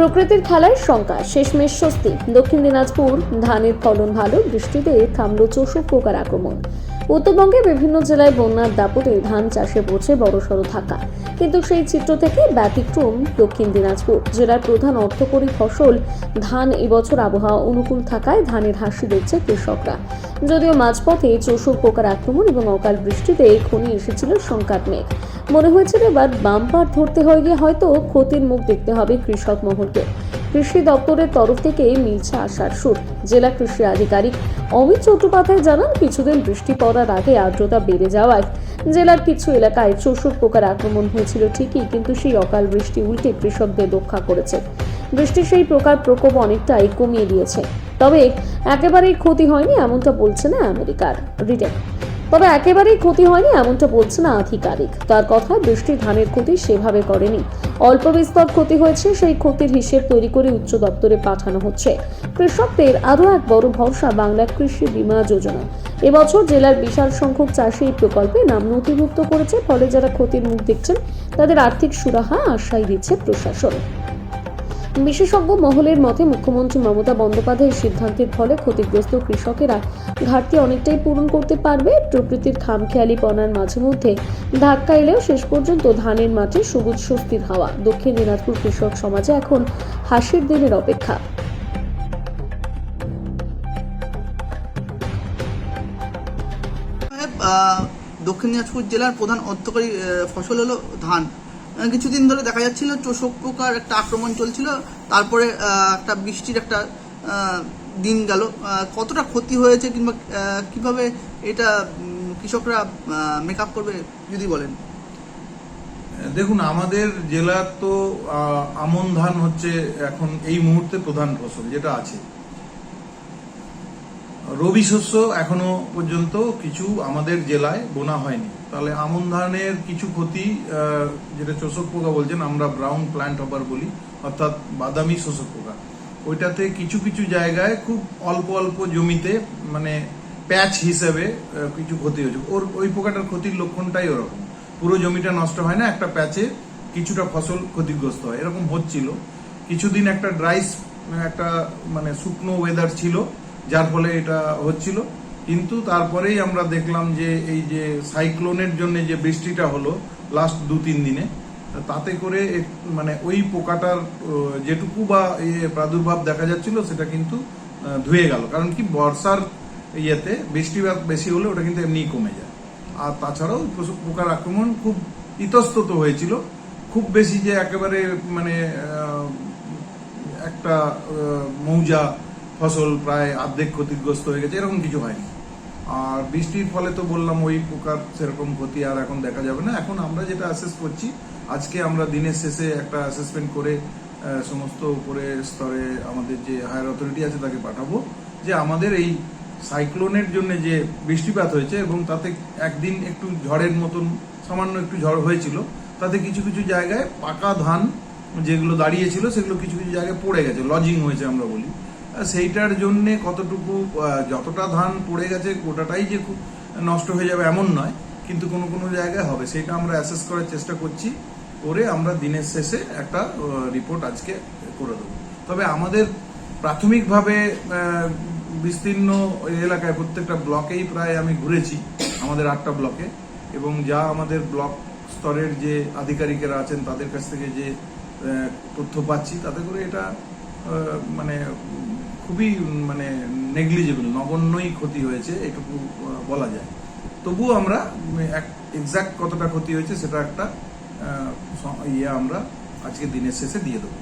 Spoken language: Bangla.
প্রকৃতির খেলায় শঙ্কা, শেষমেশ স্বস্তি। দক্ষিণ দিনাজপুর ধানের ফলন ভালো, বৃষ্টিতে থামল চোষক পোকার আক্রমণ। উত্তরবঙ্গে বিভিন্ন জেলায় বন্যার দাপটে ধান চাষে পড়ছে বড়সড় থাকা কিন্তু সেই চিত্র থেকে ব্যতিক্রম দক্ষিণ দিনাজপুর। জেলার প্রধান অর্থকরী ফসল ধান এবছর আবহাওয়া অনুকূল থাকায় ধানের হাসি দেখছে কৃষকরা। যদিও মাঝপথে চোষক পোকার আক্রমণ এবং অকাল বৃষ্টিতে খনি এসেছিল সংকাট মেঘ। মনে হয়েছিল এবার বাম্পার ধরতে হয়ে গিয়ে হয়তো ক্ষতির মুখ দেখতে হবে কৃষক মহলকে। কৃষি দপ্তরের তরফ থেকে মিলছে আশার সুর। জেলা কৃষি আধিকারিক অমিত চট্টোপাধ্যায় জানান, কিছুদিন বৃষ্টি পড়ার আগে আর্দ্রতা বেড়ে যাওয়ায় জেলার কিছু এলাকায় চোষক পোকার আক্রমণ হয়েছিল ঠিকই, কিন্তু সেই অকাল বৃষ্টি উল্টে কৃষকদের রক্ষা করেছে। বৃষ্টি সেই প্রকার প্রকোপ অনেকটাই কমিয়ে দিয়েছে। তবে একেবারেই ক্ষতি হয়নি এমনটা বলছে না আমেরিকার। রিটেক। তবে একেবারেই ক্ষতি হয়নি এমনটা বলছে না আধিকারিক। তার কথা বৃষ্টি ধানের ক্ষতি সেভাবে করেনি। অল্প বিস্তর ক্ষতি হয়েছে, সেই ক্ষতির হিসেব তৈরি করে উচ্চ দপ্তরে পাঠানো হচ্ছে। কৃষকদের আরও এক বড় ভরসা বাংলা কৃষি বীমা যোজনা। এবছর জেলার বিশাল সংখ্যক চাষি এই প্রকল্পে নাম নথিভুক্ত করেছে, ফলে যারা ক্ষতির মুখ দেখছেন, তাদের আর্থিক সুরাহা আশ্বাই দিচ্ছে প্রশাসন। বিশেষজ্ঞ মহলের মতে, মুখ্যমন্ত্রী মমতা বন্দ্যোপাধ্যায়ের সিদ্ধান্তের ফলে ক্ষতিগ্রস্ত কৃষকেরা ঘাটতি অনেকটাই পূরণ করতে পারবে। প্রকৃতির খামখেয়ালি খামখেয়ালিপনার মাঝে মধ্যে ধাক্কা এলেও শেষ পর্যন্ত ধানের মাঠে সবুজ স্বস্তির হাওয়া। দক্ষিণ দিনাজপুর কৃষক সমাজে এখন হাসির দিনের অপেক্ষা। দক্ষিণ দিনাজপুর জেলার প্রধান অর্থকরী ফসল হলো ধান। কিছুদিন ধরে দেখা যাচ্ছিল চোষক পোকার একটা আক্রমণ চলছিল। তারপরে একটা বৃষ্টির একটা দিন গেল। কতটা ক্ষতি হয়েছে কিংবা কীভাবে এটা কৃষকরা মেক আপ করবে, যদি বলেন। দেখুন, আমাদের জেলার তো আমন ধান হচ্ছে এখন এই মুহূর্তে প্রধান ফসল, যেটা আছে। রবি শস্য এখনও পর্যন্ত কিছু আমাদের জেলায় বোনা হয়নি। তাহলে আমন ধানের কিছু ক্ষতি যেটা চোষক পোকা বলছেন, আমরা ব্রাউন প্ল্যান্ট হবার বলি, অর্থাৎ বাদামি শোষক পোকা। ওইটাতে কিছু কিছু জায়গায় খুব অল্প অল্প জমিতে মানে প্যাচ হিসেবে কিছু ক্ষতি হয়েছে। ওর, ওই পোকাটার ক্ষতির লক্ষণটাই ওরকম। পুরো জমিটা নষ্ট হয় না, একটা প্যাচে কিছুটা ফসল ক্ষতিগ্রস্ত হয়। এরকম হচ্ছিল। কিছুদিন একটা ড্রাই একটা মানে শুকনো ওয়েদার ছিল, যার ফলে এটা হচ্ছিল। কিন্তু তারপরেই আমরা দেখলাম যে এই যে সাইক্লোনের জন্য যে বৃষ্টিটা হলো লাস্ট দু, তিন দিনে, তাতে করে মানে ওই পোকাটার যেটুকু বা ইয়ে প্রাদুর্ভাব দেখা যাচ্ছিল সেটা কিন্তু ধুয়ে গেল। কারণ কি বর্ষার ইয়েতে বৃষ্টিপাত বেশি হলে ওটা কিন্তু এমনিই কমে যায়। আর তাছাড়াও পোকার আক্রমণ খুব ইতস্তত হয়েছিল। খুব বেশি যে একেবারে মানে একটা মৌজা ফসল প্রায় অর্ধেক ক্ষতিগ্রস্ত হয়ে গেছে, এরকম কিছু হয়নি। আর বৃষ্টির ফলে তো বললাম ওই পোকার সেরকম ক্ষতি আর এখন দেখা যাবে না। এখন আমরা যেটা অ্যাসেস করছি, আজকে আমরা দিনের শেষে একটা অ্যাসেসমেন্ট করে সমস্ত উপরে স্তরে আমাদের যে হায়ার অথরিটি আছে তাকে পাঠাবো যে আমাদের এই সাইক্লোনের জন্য যে বৃষ্টিপাত হয়েছে এবং তাতে একদিন একটু ঝড়ের মতন, সামান্য একটু ঝড় হয়েছিল, তাতে কিছু কিছু জায়গায় পাকা ধান যেগুলো দাঁড়িয়েছিল সেগুলো কিছু কিছু জায়গায় পড়ে গেছে লজিং হয়েছে আমরা বলি। সেইটার জন্য কতটুকু যতটা ধান পড়ে গেছে গোটাটাই যে খুব নষ্ট হয়ে যাবে এমন নয়, কিন্তু কোনো কোনো জায়গায় হবে। সেটা আমরা অ্যাসেস করার চেষ্টা করছি, করে আমরা দিনের শেষে একটা রিপোর্ট আজকে করে দেবো। তবে আমাদের প্রাথমিকভাবে বিস্তীর্ণ এলাকায় প্রত্যেকটা ব্লকেই প্রায় আমি ঘুরেছি, আমাদের আটটা ব্লকে, এবং যা আমাদের ব্লক স্তরের যে আধিকারিকেরা আছেন, তাদের কাছ থেকে যে তথ্য পাচ্ছি, তাতে করে এটা মানে খুবই মানে নেগলিজেবল নগণ্যই ক্ষতি হয়েছে এটুকু বলা যায়। তবুও আমরা এক্সাক্ট কতটা ক্ষতি হয়েছে সেটা একটা ইয়ে আমরা আজকে দিনের শেষে দিয়ে দেবো।